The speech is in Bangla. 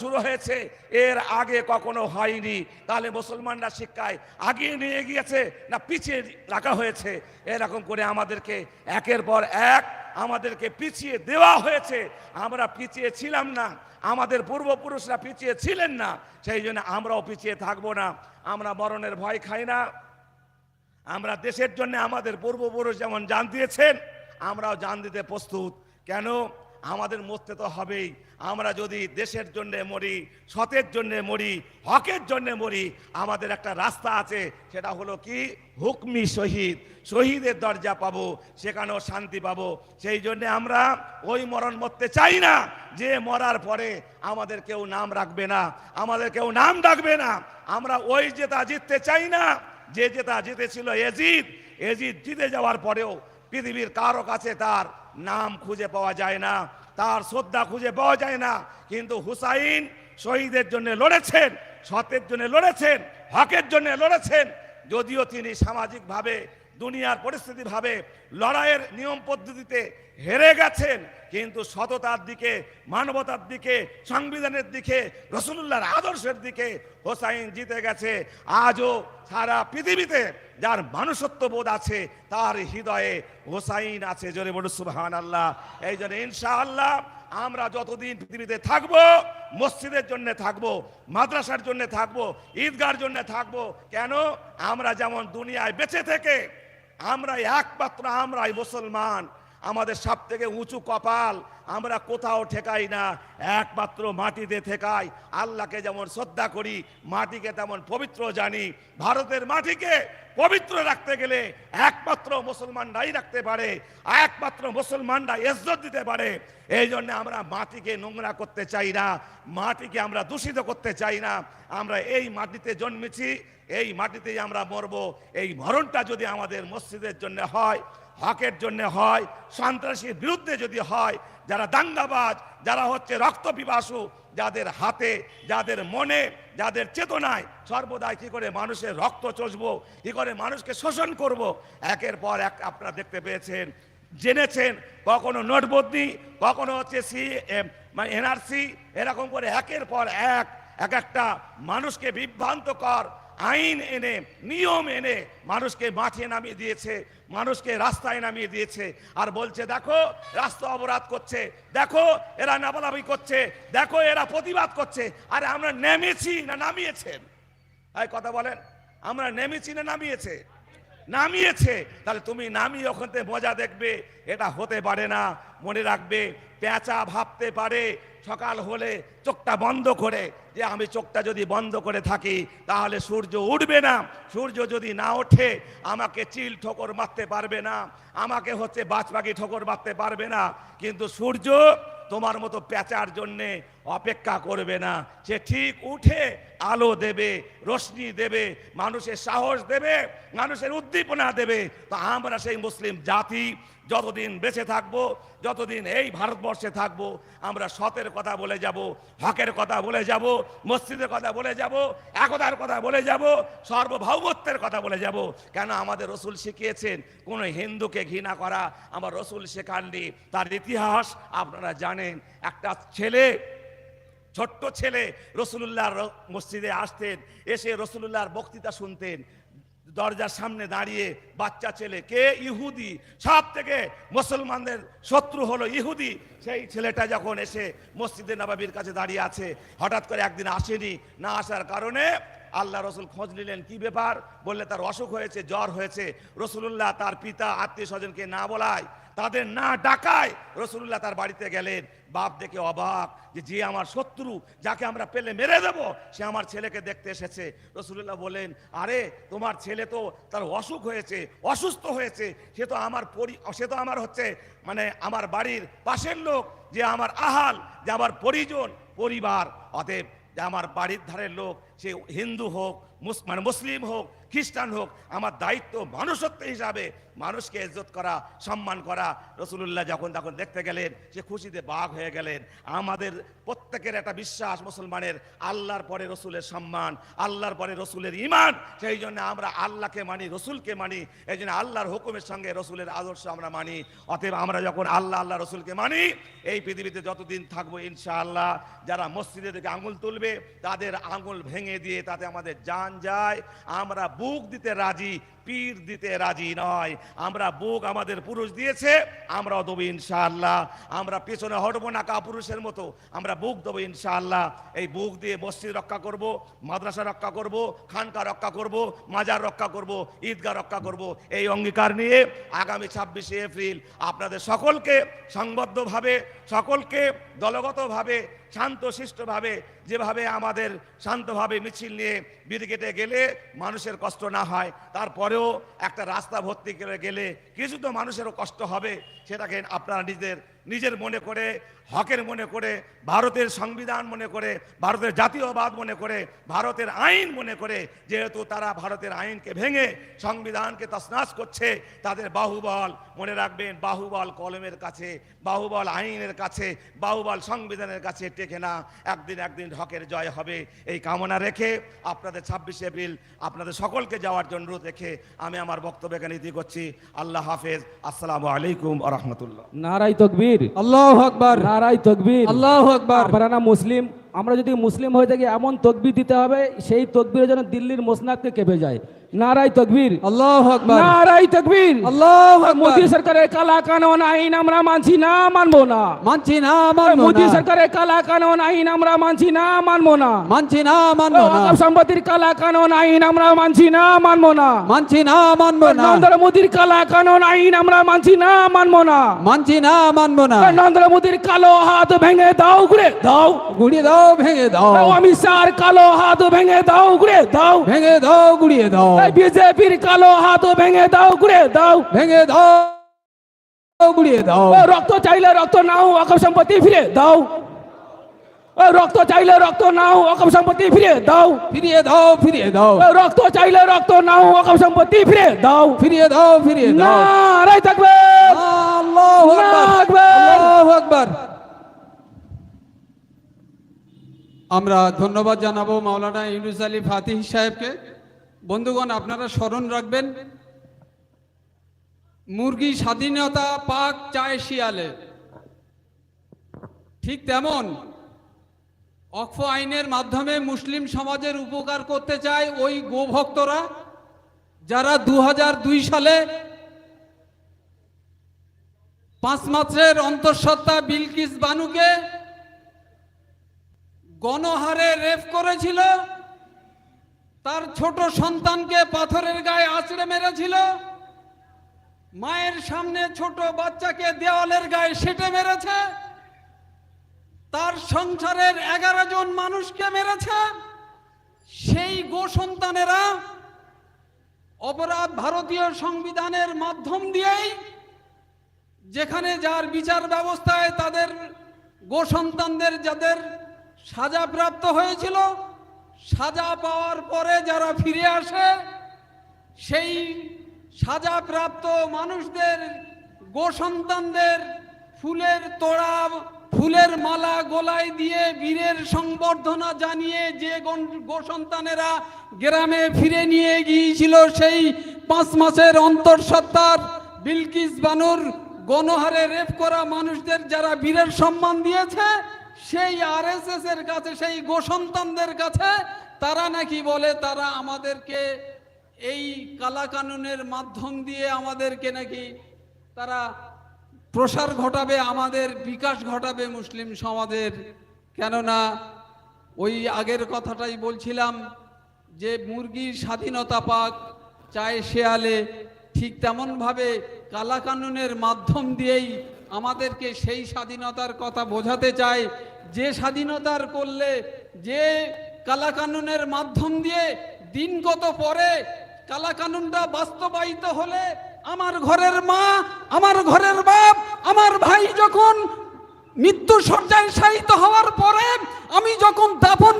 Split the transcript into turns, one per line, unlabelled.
শুরু হয়েছে। এর আগে কখনো হয়নি। তাহলে মুসলমানরা শিক্ষায় আগিয়ে নিয়ে গিয়েছে না পিছিয়ে রাখা হয়েছে? এরকম করে আমাদেরকে একের পর এক আমাদেরকে পিছিয়ে দেওয়া হয়েছে। আমরা পিছিয়ে ছিলাম না। আমাদের পূর্বপুরুষরা পিছিয়ে ছিলেন না। সেই জন্য আমরাও পিছিয়ে থাকব না। আমরা মরণের ভয় খাই না। আমরা দেশের জন্য আমাদের পূর্বপুরুষ যেমন জান দিয়েছেন, আমরাও জান দিতে প্রস্তুত। কেন? আমাদের মরতে তো হবেই। আমরা যদি দেশের জন্য মরি, সতের জন্য মরি, হকের জন্য মরি, আমাদের একটা রাস্তা আছে, সেটা হলো কি? হুকমি শহীদ। শহীদের দরজা পাবো, সেখানেও শান্তি পাবো। সেই জন্যে আমরা ওই মরণ মরতে চাই না, যে মরার পরে আমাদের কেউ নাম রাখবে না, আমাদের কেউ নাম ডাকবে না। আমরা ওই জেতা জিততে চাই না, যে জেতা জিতেছিল এজিদ এজিদ জিতে যাওয়ার পরেও পৃথিবীর কারও কাছে তার নাম খুঁজে পাওয়া যায় না। তার শ্রদ্ধা খুঁজে পাওয়া যায় না। কিন্তু হুসাইন শহীদের জন্য লড়েছেন, সতের জন্য লড়েছেন, হকের জন্য লড়েছেন। যদিও তিনি সামাজিকভাবে, দুনিয়ার পরিস্থিতিভাবে লড়াইয়ের নিয়ম পদ্ধতিতে হেরে গেছেন, কিন্তু সততার দিকে, মানবতার দিকে, সংবিধানের দিকে রসুল্লাহর আদর্শের দিকে হোসাইন জিতে গেছে। আজও সারা পৃথিবীতে যার মানুষত্ব বোধ আছে, তার হৃদয়ে হোসাইন আছে। জোরে বলু সুবহান আল্লাহ এই জন্য ইনশাআল্লাহ আমরা যতদিন পৃথিবীতে থাকব, মসজিদের জন্য থাকব, মাদ্রাসার জন্য থাকব, ঈদগার জন্য থাকব, কেন? আমরা যেমন দুনিয়ায় বেঁচে থেকে আমরা একমাত্র আমরাই মুসলমান। আমাদের সব থেকে উঁচু কপাল, আমরা কোথাও ঠেকাই না, একমাত্র মাটিতে ঠেকাই। আল্লাহকে যেমন শ্রদ্ধা করি, মাটিকে তেমন পবিত্র জানি। ভারতের মাটিকে পবিত্র রাখতে গেলে একমাত্র মুসলমানরাই রাখতে পারে, একমাত্র মুসলমানরা ইজ্জত দিতে পারে। এই জন্য আমরা মাটিকে নোংরা করতে চাই না, মাটিকে আমরা দূষিত করতে চাই না। আমরা এই মাটিতে জন্মেছি, এই মাটিতেই আমরা মরব। এই মরণটা যদি আমাদের মসজিদের জন্য হয় হকের জন্য হয়, সন্ত্রাসীর বিরুদ্ধে যদি হয়, যারা দাঙ্গাবাজ, যারা হচ্ছে রক্ত পিপাসু, যাদের হাতে, যাদের মনে, যাদের চেতনায় সর্বদাই কি করে মানুষের রক্ত চষবো, কি করে মানুষকে শোষণ করব, একের পর এক আপনারা দেখতে পেয়েছেন, জেনেছেন, কখনো নোটবন্দি, কখনো হচ্ছে সি মানে এনআরসি, এরকম করে একের পর এক এক একটা মানুষকে বিভ্রান্তকর আইন এনে, নিয়ম এনে মানুষকে মাঠে নামিয়ে দিয়েছে, মানুষকে রাস্তায় নামিয়ে দিয়েছে। আর বলছে, দেখো, রাস্তা অবরাধ করছে। দেখো, এরা নাবালাবি করছে। দেখো, এরা প্রতিবাদ করছে। আরে, আমরা নেমেছি না নামিয়েছেন? এই কথা বলেন, আমরা নেমেছি না নামিয়েছে। নামিয়েছে। তাহলে তুমি নামিয়ে ওখান থেকে মজা দেখবে, এটা হতে পারে না, মনে রাখবে, পেঁচা ভাবতে পারে, সকাল হলে চোখটা বন্ধ করে। যে আমি চোখটা যদি বন্ধ করে থাকি, তাহলে সূর্য উঠবে না। সূর্য যদি না ওঠে, আমাকে চিল ঠোকর মারতে পারবে না, আমাকে হচ্ছে বাজপাখি ঠোকর মারতে পারবে না। কিন্তু সূর্য তোমার মতো পেঁচার জন্যে অপেক্ষা করবে না। সে ঠিক উঠে আলো দেবে রশ্মি দেবে, মানুষের সাহস দেবে, মানুষের উদ্দীপনা দেবে। তো আমরা সেই মুসলিম জাতি, যতদিন বেঁচে থাকব, যতদিন এই ভারতবর্ষে থাকব, আমরা সতের কথা বলে যাব, হকের কথা বলে যাব, মসজিদের কথা বলে যাব, একতার কথা বলে যাব, সার্বভৌমত্বের কথা বলে যাব। কেন আমাদের রসুল শিখিয়েছেন, কোনো হিন্দুকে ঘৃণা করা, আমার রসুল শেখাননি, তার ইতিহাস আপনারা জানেন, একটা ছেলে ছোট্ট ছেলে রসুল্লাহর মসজিদে আসতেন, এসে রসুল্লাহর বক্তৃতা শুনতেন। দরজার সামনে দাঁড়িয়ে বাচ্চা ছেলে, কে ইহুদি? সব থেকে মুসলমানদের শত্রু হলো ইহুদি। সেই ছেলেটা যখন এসে মসজিদে নবাবির কাছে দাঁড়িয়ে আছে, হঠাৎ করে একদিন আসেনি। না আসার কারণে আল্লাহ রসুল খোঁজ নিলেন, কি ব্যাপার? বললে তার অসুখ হয়েছে, জ্বর হয়েছে। রসুল্লাহ তার পিতা আত্মীয় স্বজনকে না বলায় তাদের না ডাকায় রসুল্লাহ তার বাড়িতে গেলেন। বাপ দেখে অবাক যে যে আমার শত্রু যাকে আমরা পেলে মেরে দেব, সে আমার ছেলেকে দেখতে এসেছে। রসুল্লাহ বলেন আরে, তোমার ছেলে তো তার অসুখ হয়েছে, অসুস্থ হয়েছে। সে তো আমার পরি, সে তো আমার হচ্ছে মানে আমার বাড়ির পাশের লোক, যে আমার আহাল, যে আমার পরিজন, পরিবার। অতএব যে আমার বাড়ির ধারের লোক সে হিন্দু হোক মানে মুসলিম হোক, খ্রিস্টান হোক, আমার দায়িত্ব মানুষত্ব হিসাবে মানুষকে ইজ্জত করা, সম্মান করা। রসুল্লাহ যখন তখন দেখতে গেলেন, সে খুশিতে বাঘ হয়ে গেলেন। আমাদের প্রত্যেকের একটা বিশ্বাস মুসলমানের, আল্লাহর পরে রসুলের সম্মান, আল্লাহর পরে রসুলের ইমান সেই জন্য আমরা আল্লাহকে মানি, রসুলকে মানি। এই জন্য আল্লাহর হুকুমের সঙ্গে রসুলের আদর্শ আমরা মানি। অতএব আমরা যখন আল্লাহ আল্লাহ, রসুলকে মানি, এই পৃথিবীতে যতদিন থাকব ইনশাআল্লাহ, যারা মসজিদের থেকে আঙুল তুলবে, তাদের আঙুল ভেঙে দিয়ে তাতে আমাদের যান যায়। আমরা বুক দিতে রাজি, পীর দিতে রাজি নয়। আমরা বুক আমাদের পুরুষ দিয়েছে, আমরাও দেবো ইনশাআল্লাহ। আমরা পেছনে হটবো না কা পুরুষের মতো, আমরা বুক দেবো ইনশাআল্লাহ। এই বুক দিয়ে মসজিদ রক্ষা করব, মাদ্রাসা রক্ষা করব, খানকা রক্ষা করব, মাজার রক্ষা করব, ঈদগাহ রক্ষা করব। এই অঙ্গীকার নিয়ে আগামী ছাব্বিশে এপ্রিল আপনাদের সকলকে সংবদ্ধভাবে, সকলকে দলগতভাবে শান্ত শিষ্টভাবে যেভাবে আমাদের শান্তভাবে মিছিল নিয়ে ব্রিগেডে গেলে মানুষের কষ্ট না হয়, তারপরেও একটা রাস্তা ভর্তি করে গেলে কিছু তো মানুষেরও কষ্ট হবে, সেটাকে আপনারা নিজেদের নিজের মনে করে, হকের মনে করে, ভারতের সংবিধান মনে করে, ভারতের জাতীয়বাদ মনে করে, ভারতের আইন মনে করে, যেহেতু তারা ভারতের আইনকে ভেঙে সংবিধানকে তসনাস করছে, তাদের বাহুবল মনে রাখবেন, বাহুবল কলমের কাছে, বাহুবল আইনের কাছে, বাহুবল সংবিধানের কাছে টেকে না। একদিন একদিন হকের জয় হবে, এই কামনা রেখে আপনাদের ছাব্বিশে এপ্রিল আপনাদের সকলকে যাওয়ার জন্য অনুরোধ রেখে আমি আমার বক্তব্য এখানে ইতি করছি। আল্লাহ হাফেজ। আসসালামু আলাইকুম আ রহমতুল্লাহ।
নারাই তকবীর।
আল্লাহ আকবার।
নারাই তকবীর।
আল্লাহ আকবার।
আমরা মুসলিম আমরা যদি মুসলিম হয়ে থাকি এমন তকবীর দিতে হবে সেই তকবীরের জন্য দিল্লির মোসনাদকে কেঁপে যায়। নারাই তকবীর।
আল্লাহ আকবার।
নারাই তকবীর।
আল্লাহ আকবার।
মোদী সরকারের কালা কানুন আইন আমরা মানছি না মানবো না।
মানছি না মানবো
মোদী সরকারের কালা কানুন আইন আমরা মানছি না মানবো না।
মানছি না মানবো না।
ওয়াকফ সম্পত্তির কালা কানুন আইন আমরা মানছি না মানবো না।
মানছি না মানবো না।
নরেন্দ্র মোদীর কালা কানুন আইন আমরা মানছি না মানবো না।
মানছি না মানবো না।
নরেন্দ্র মোদীর কালো হাত ভেঙে দাও ঘুরে দাও।
গুড়িয়ে দাও ভেঙে দাও।
অমিত শাহর কালো হাত ভেঙে দাও ঘুরে দাও।
ভেঙে দাও গুড়িয়ে দাও।
বিজেপির কালো হাত ভেঙে দাও ঘুরে দাও।
ভেঙে দাও গুড়িয়ে দাও।
রক্ত চাইলে রক্ত নাও অকপ সম্পত্তি ফিরে দাও। রক্ত চাইলে রক্ত নাও অকপ সম্পত্তি ফিরে দাও।
ফিরিয়ে দাও ফিরিয়ে দাও।
রক্ত চাইলে রক্ত নাও অকপ সম্পত্তি ফিরে দাও।
ফিরিয়ে দাও ফিরিয়ে দাও।
নারাই থাকবে।
আল্লাহু আকবার।
আল্লাহু আকবার।
আমরা ধন্যবাদ জানাব মাওলানা ইউনুস আলী ফাতিহ সাহেবকে। বন্ধুগণ, আপনারা স্মরণ রাখবেন, মুরগি স্বাধীনতা পাক চায় শিয়ালে। ঠিক তেমন অক্ষ আইনের মাধ্যমে মুসলিম সমাজের উপকার করতে চায় ওই গোভক্তরা, যারা দু হাজার দুই সালে পাঁচ মাত্রের অন্তঃসত্ত্বা বিলকিস বানুকে গণহারে রেফ করেছিল। তার ছোট সন্তানকে পাথরের গায়ে আছড়ে মেরেছিল। মায়ের সামনে ছোট বাচ্চাকে দেওয়ালের গায়ে সেটে মেরেছে। তার সংসারের এগারো জন মানুষকে মেরেছে। সেই গো সন্তানেরা অপরাধ ভারতীয় সংবিধানের মাধ্যম দিয়েই, যেখানে যার বিচার ব্যবস্থায় তাদের গো সন্তানদের যাদের সাজাপ্রাপ্ত হয়েছিল সাজা পাওয়ার পরে যারা ফিরে আসে, সেই সাজা প্রাপ্ত মানুষদের গো সন্তানদের ফুলের তোড়া, ফুলের মালা গোলায় দিয়ে বীরের সংবর্ধনা জানিয়ে যে গণ- গো সন্তানেরা গ্রামে ফিরে নিয়ে গিয়েছিল, সেই পাঁচ মাসের অন্তঃসত্ত্বার বিলকিস বানুর গণহারে রেপ করা মানুষদের যারা বীরের সম্মান দিয়েছে সেই আরএসএস এর কাছে, সেই গোসন্তানদের কাছে, তারা নাকি বলে, তারা আমাদেরকে এই কালা কানুনের মাধ্যম দিয়ে আমাদেরকে নাকি তারা প্রসার ঘটাবে, আমাদের বিকাশ ঘটাবে মুসলিম সমাজের। কেননা, ওই আগের কথাটাই বলছিলাম যে মুরগির স্বাধীনতা পাক চায় শেয়ালে, ঠিক তেমনভাবে কালা কানুনের মাধ্যম দিয়েই আমাদেরকে সেই স্বাধীনতার কথা বোঝাতে চায়। যে স্বাধীনতার করলে, যে কালাকানুনের মাধ্যম দিয়ে দিন কত পরে, কালাকানুনটা বাস্তবায়িত হলে আমার ঘরের মা, আমার ঘরের বাপ, আমার ভাই যখন মৃত্যু সজ্জায় শায়িত হওয়ার পরে, আমি যখন দাফন